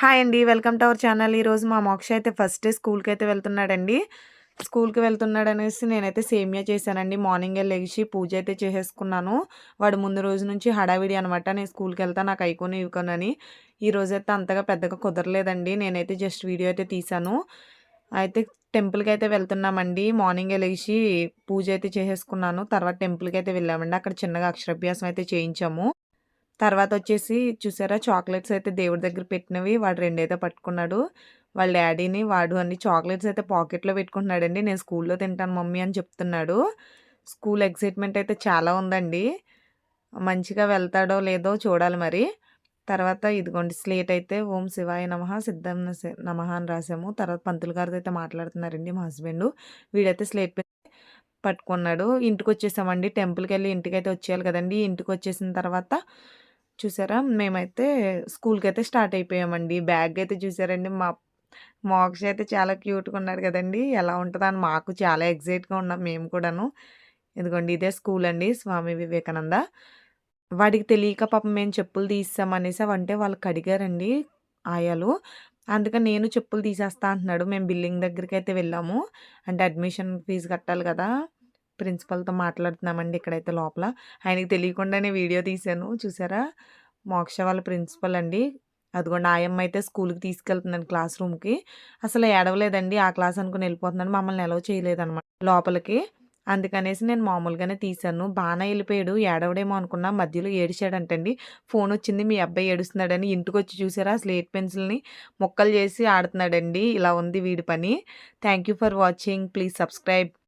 Hi అండి. Welcome to our channel. ఈరోజు మా మోక్ష అయితే ఫస్ట్ డే అయితే వెళ్తున్నాడండి. స్కూల్‌కి వెళ్తున్నాడు అనేసి నేనైతే సేమియా చేశానండి. మార్నింగే లెగిసి పూజ అయితే చేసేసుకున్నాను. వాడు ముందు రోజు నుంచి హడావిడి అనమాట. నేను స్కూల్కి వెళ్తా నాకు అయికోను, ఇవికోనని. ఈరోజైతే అంతగా పెద్దగా కుదరలేదండి. నేనైతే జస్ట్ వీడియో అయితే తీశాను. అయితే టెంపుల్కి అయితే వెళ్తున్నామండి. మార్నింగే లెగిసి పూజ అయితే చేసేసుకున్నాను. తర్వాత టెంపుల్కి అయితే వెళ్ళామండి. అక్కడ చిన్నగా అక్షరాభ్యాసం అయితే చేయించాము. తర్వాత వచ్చేసి చూసారా చాక్లెట్స్ అయితే దేవుడి దగ్గర పెట్టినవి వాడు రెండైతే పట్టుకున్నాడు. వాళ్ళ డాడీని వాడు అన్ని చాక్లెట్స్ అయితే పాకెట్‌లో పెట్టుకుంటున్నాడండి. నేను స్కూల్‌లో తింటాను మమ్మీ అని చెప్తున్నాడు. స్కూల్ ఎగ్జైట్మెంట్ అయితే చాలా ఉందండి. మంచిగా వెళ్తాడో లేదో చూడాలి మరి. తర్వాత ఇదిగోండి స్లేట్ అయితే ఓం శివాయ నమః సిద్ధం నస అని రాసాము. తర్వాత పంతులు గారితో అయితే మాట్లాడుతున్నారండి మా హస్బెండ్ వీడైతే స్లేట్ పట్టుకున్నాడు ఇంటికి వచ్చేసామండి టెంపుల్కి వెళ్ళి ఇంటికి ఇంటికైతే వచ్చేయాలి కదండీ! ఇంటికొచ్చేసిన తర్వాత చూసారా మేమైతే స్కూల్కి అయితే స్టార్ట్ అయిపోయామండి. బ్యాగ్ అయితే చూసారండి మా మోక్ష అయితే చాలా క్యూట్‌గా ఉన్నాడు కదండి ఎలా ఉంటుందని అని మాకు చాలా ఎగ్జైట్గా ఉన్నాం మేము కూడాను. ఇదిగోండి ఇదే స్కూల్ అండి స్వామి వివేకానంద. వాడికి తెలియక పాపం మేము చెప్పులు తీసేసాం అనేసి అవంటే వాళ్ళకి అడిగారండి ఆయాలు. అందుకని నేను చెప్పులు తీసేస్తా అంటున్నాడు. మేము బిల్లింగ్ అయితే వెళ్ళాము. అంటే అడ్మిషన్ ఫీజు కట్టాలి కదా! ప్రిన్సిపల్‌తో మాట్లాడుతున్నామండి ఇక్కడైతే లోపల. ఆయనకి తెలియకుండానే వీడియో తీశాను. చూసారా? మోక్ష వాళ్ళ ప్రిన్సిపల్ అండి. అదిగోండి ఆయమ్మ అయితే స్కూల్‌కి తీసుకెళ్తుందండి క్లాస్ రూమ్‌కి. అసలు ఏడవలేదండి. ఆ క్లాస్ అనుకుని వెళ్ళిపోతుందని మమ్మల్ని అలౌ చేయలేదనమాట లోపలికి. అందుకనేసి నేను మామూలుగానే తీశాను. బాగా వెళ్ళిపోయాడు ఏడవడేమో అనుకున్నా. మధ్యలో ఏడిచాడంటండి. ఫోనొచ్చింది మీ అబ్బాయి ఏడుస్తున్నాడని ఇంటికొచ్చి చూసారా స్లేట్ పెన్సిల్‌ని ముక్కలు చేసి ఆడుతున్నాడండి. ఇలా ఉంది వీడి పని. Thank you for watching. Please subscribe.